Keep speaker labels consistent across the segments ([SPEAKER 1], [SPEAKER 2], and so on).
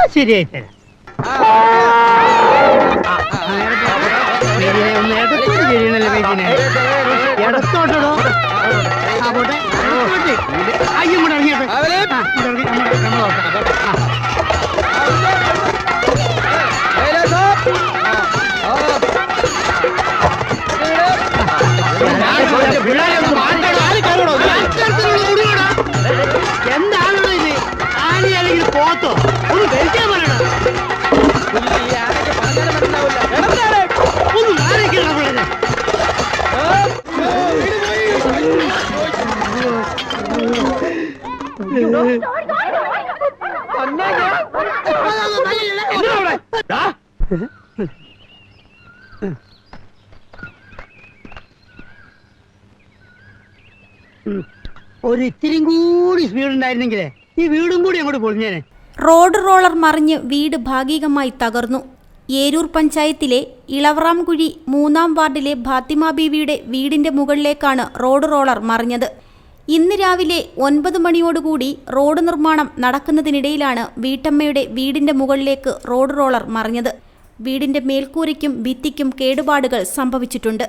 [SPEAKER 1] ഇപ്പൊ ശരിയായി തരാം ഇടത്തോട്ട്. തിരിയണല്ലോ മെയ്ദിനെ ഇടത്തോട്ടോ ആ പോട്ടെ ഇടത്തോട്ട്. അയ്യോ ഇങ്ങോട്ട് ഇറങ്ങിയോട്ടെ എന്താണോ ഇത്? ആനി അല്ലെങ്കിൽ പോത്തോ? ഒരു ഇത്തിരിയും കൂടി സ്പീഡ് ഉണ്ടായിരുന്നെങ്കിലേ ഈ വീടും കൂടി അങ്ങോട്ട് പൊളിഞ്ഞേനെ.
[SPEAKER 2] റോഡ് റോളർ മറിഞ്ഞ് വീട് ഭാഗികമായി തകർന്നു. ഏരൂർ പഞ്ചായത്തിലെ ഇളവറാംകുഴി മൂന്നാം വാർഡിലെ ഫാത്തിമ ബീവിയുടെ വീടിന്റെ മുകളിലേക്കാണ് റോഡ് റോളർ മറിഞ്ഞത്. ഇന്ന് രാവിലെ ഒൻപത് മണിയോടുകൂടി റോഡ് നിർമ്മാണം നടക്കുന്നതിനിടയിലാണ് വീട്ടമ്മയുടെ വീടിന്റെ മുകളിലേക്ക് റോഡ് റോളർ മറിഞ്ഞത്. വീടിന്റെ മേൽക്കൂരയ്ക്കും ഭിത്തിക്കും കേടുപാടുകൾ സംഭവിച്ചിട്ടുണ്ട്.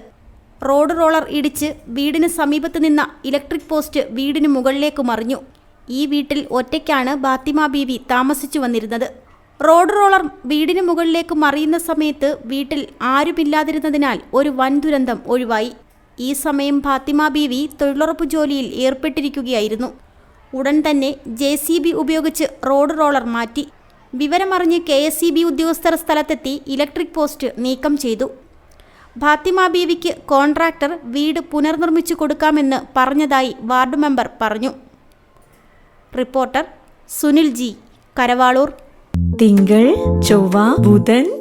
[SPEAKER 2] റോഡ് റോളർ ഇടിച്ച് വീടിന് സമീപത്ത് നിന്ന ഇലക്ട്രിക് പോസ്റ്റ് വീടിന് മുകളിലേക്ക് മറിഞ്ഞു. ഈ വീട്ടിൽ ഒറ്റയ്ക്കാണ് ബാത്തിമ ബീവി താമസിച്ചു വന്നിരുന്നത്. റോഡ് റോളർ വീടിന് മുകളിലേക്ക് മറിയുന്ന സമയത്ത് വീട്ടിൽ ആരുമില്ലാതിരുന്നതിനാൽ ഒരു വൻ ദുരന്തം ഒഴിവായി. ഈ സമയം ഫാത്തിമ ബീവി തൊഴിലുറപ്പ് ജോലിയിൽ ഏർപ്പെട്ടിരിക്കുകയായിരുന്നു. ഉടൻ തന്നെ ജെ സി ബി ഉപയോഗിച്ച് റോഡ് റോളർ മാറ്റി. വിവരമറിഞ്ഞ് കെ എസ് സി ബി ഉദ്യോഗസ്ഥർ സ്ഥലത്തെത്തി ഇലക്ട്രിക് പോസ്റ്റ് നീക്കം ചെയ്തു. ഫാത്തിമ ബീവിക്ക് കോൺട്രാക്ടർ വീട് പുനർനിർമ്മിച്ചു കൊടുക്കാമെന്ന് പറഞ്ഞതായി വാർഡ് മെമ്പർ പറഞ്ഞു. Reporter Sunil G Karavaloor.
[SPEAKER 3] തിങ്കൾ ചൊവ്വ ബുധൻ